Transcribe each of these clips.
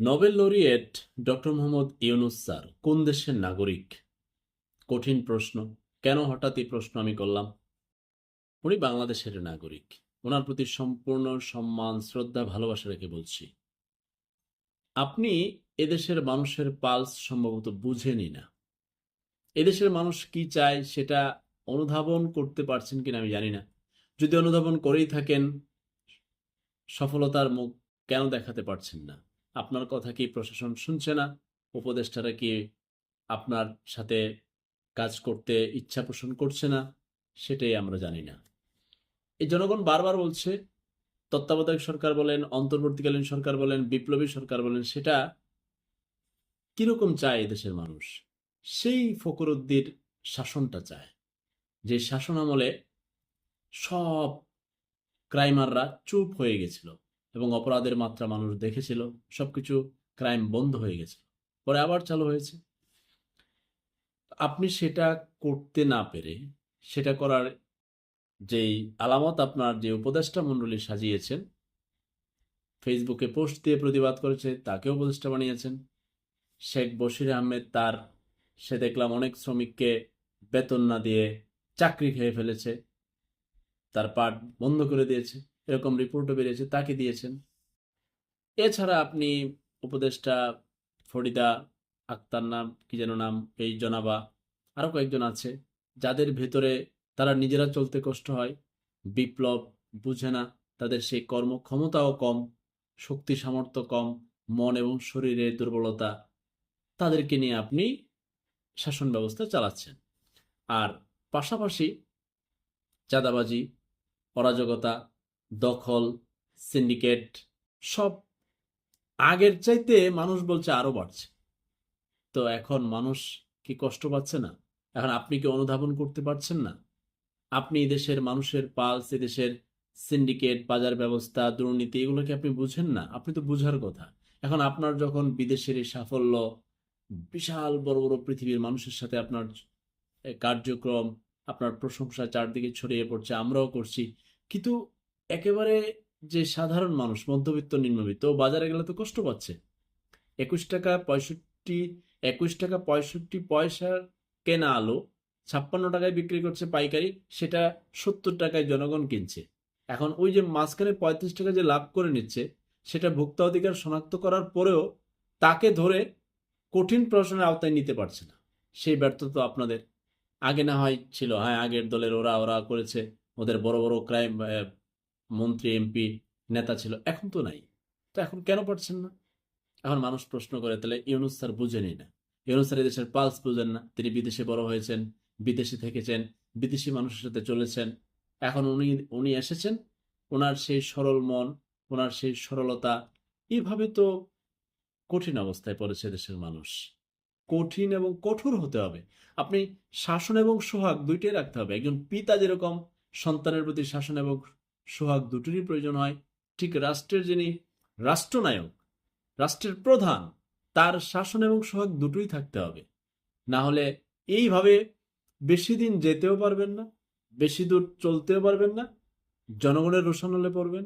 Nobel laureate doctor Mohammad Yunus sir, কোন দেশের নাগরিক? কঠিন প্রশ্ন। কেন হঠাৎ এই প্রশ্ন আমি করলাম? উনি বাংলাদেশের নাগরিক। ওনার প্রতি সম্পূর্ণ সম্মান, শ্রদ্ধা, ভালোবাসা রেখে বলছি। আপনি এদেশের মানুষের পালস সম্ভবত বুঝেনি না। এদেশের মানুষ কি চায় সেটা অনুধাবন করতে পারছেন কিনা আমি জানি না। যদি অনুধাবন করেই থাকেন, সফলতার মুখ কেন দেখাতে পারছেন না? আপনার কথা কি প্রশাসন শুনছে না? উপদেষ্টারা কি আপনার সাথে কাজ করতে ইচ্ছা পোষণ করছে না? সেটাই আমরা জানি না। এই জনগণ বারবার বলছে, তত্ত্বাবধায়ক সরকার বলেন, অন্তর্বর্তীকালীন সরকার বলেন, বিপ্লবী সরকার বলেন, সেটা কীরকম চায় এদেশের মানুষ? সেই ফকরুদ্দির শাসনটা চায়, যে শাসন আমলে সব ক্রাইমাররা চুপ হয়ে গেছিল। এবং অপরাধের মাত্রা মানুষ দেখেছিল, সবকিছু ক্রাইম বন্ধ হয়ে গেছে। পরে আবার চালু হয়েছে। আপনি সেটা করতে না পেরে, সেটা করার যেই আলামত আপনার যে উপদেষ্টা মণ্ডলী সাজিয়েছেন, ফেসবুকে পোস্ট দিয়ে প্রতিবাদ করেছে তাকে উপদেষ্টা বানিয়েছেন। শেখ বশির আহমেদ তার, সে দেখলাম অনেক শ্রমিককে বেতন না দিয়ে চাকরি খেয়ে ফেলেছে, তার পাঠ বন্ধ করে দিয়েছে। এরকম রিপোর্টও বেরিয়েছে, তাকে দিয়েছেন। এছাড়া আপনি উপদেষ্টা ফরিদা আক্তার নাম, কি যেন নাম, এই জনাবা আরও কয়েকজন আছে, যাদের ভেতরে তারা নিজেরা চলতে কষ্ট হয়, বিপ্লব বুঝে না, তাদের সেই কর্মক্ষমতাও কম, শক্তি সামর্থ্য কম, মন এবং শরীরের দুর্বলতা, তাদেরকে নিয়ে আপনি শাসন ব্যবস্থা চালাচ্ছেন। আর পাশাপাশি চাঁদাবাজি, অরাজকতা দখল সিন্ডিকেট সব। আগের চাইতে মানুষ বলছে আরও বাড়ছে। তো এখন মানুষ কি কষ্ট পাচ্ছে না? এখন আপনি কি অনুধাবন করতে পারছেন না? আপনি দেশের মানুষের পালস দেশের সিন্ডিকেট বাজার ব্যবস্থা, দুর্নীতি এগুলোকে আপনি বুঝেন না? আপনি তো বুঝার কথা। এখন আপনার যখন বিদেশের এই সাফল্য, বিশাল বড় বড় পৃথিবীর মানুষের সাথে আপনার কার্যক্রম, আপনার প্রশংসা চারদিকে ছড়িয়ে পড়ছে, আমরাও করছি। কিন্তু একেবারে যে সাধারণ মানুষ, মধ্যবিত্ত, নিম্নবিত্ত, ও বাজারে গেলে তো কষ্ট পাচ্ছে। একুশ টাকা পঁয়ষট্টি, একুশ টাকা পঁয়ষট্টি পয়সার কেনা আলো, ছাপ্পান্ন টাকায় বিক্রি করছে পাইকারি, সেটা সত্তর টাকায় জনগণ কিনছে। এখন ওই যে মাঝখানে পঁয়ত্রিশ টাকা যে লাভ করে নিচ্ছে, সেটা ভোক্তা অধিকার শনাক্ত করার পরেও তাকে ধরে কঠিন প্রশ্নের আওতায় নিতে পারছে না। সেই ব্যর্থতা আপনাদের আগে না হয় ছিল। হ্যাঁ আগের দলের ওরা ওরা করেছে, ওদের বড় বড় ক্রাইম মন্ত্রী, এমপি, নেতা ছিল, এখন তো নাই। তো এখন কেন পারছেন না? এখন মানুষ প্রশ্ন করে, তাহলে ইউনুস স্যার বুঝেনি না। ইউনুস স্যার দেশের পালস বুঝেন না। তিনি বিদেশে বড় হয়েছেন, বিদেশে থেকেছেন, বিদেশি মানুষের সাথে চলেছেন। এখন উনি উনি এসেছেন, ওনার সেই সরল মন, ওনার সেই সরলতা, এভাবে তো কঠিন অবস্থায় পড়েছে দেশের মানুষ। কঠিন এবং কঠোর হতে হবে। আপনি শাসন এবং সোহাগ দুইটাই রাখতে হবে। একজন পিতা যেরকম, সন্তানের প্রতি শাসন এবং সোহাগ দুটোরই প্রয়োজন হয়। ঠিক রাষ্ট্রের যিনি রাষ্ট্রনায়ক, রাষ্ট্রের প্রধান, তার শাসন এবং সোহাগ দুটোই থাকতে হবে। না হলে এইভাবে বেশি দিন যেতেও পারবেন না, বেশি দূর চলতেও পারবেন না, জনগণের রোশানলে পড়বেন,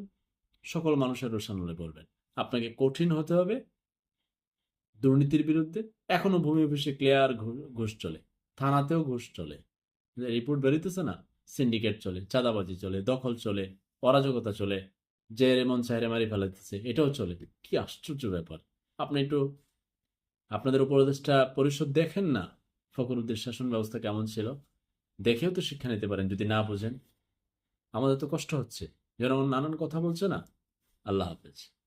সকল মানুষের রোশানলে পড়বেন। আপনাকে কঠিন হতে হবে দুর্নীতির বিরুদ্ধে। এখনও ভূমি অফিসে ক্লিয়ার ঘুষ চলে, থানাতেও ঘুষ চলে। রিপোর্ট বেরোতেছে না, সিন্ডিকেট চলে, চাঁদাবাজি চলে, দখল চলে। অরাজকতা চলে, যে রেমন সাহেরে মারি ফেলাতেছে এটাও চলে। কি আশ্চর্য ব্যাপার। আপনি একটু আপনাদের উপদেষ্টা পরিষদ দেখেন না? ফখরুদ্দের শাসন ব্যবস্থা কেমন ছিল? দেখেও তো শিক্ষা নিতে পারেন, যদি না বোঝেন। আমাদের তো কষ্ট হচ্ছে। যেরকম নানান কথা বলছে না। আল্লাহ হাফেজ।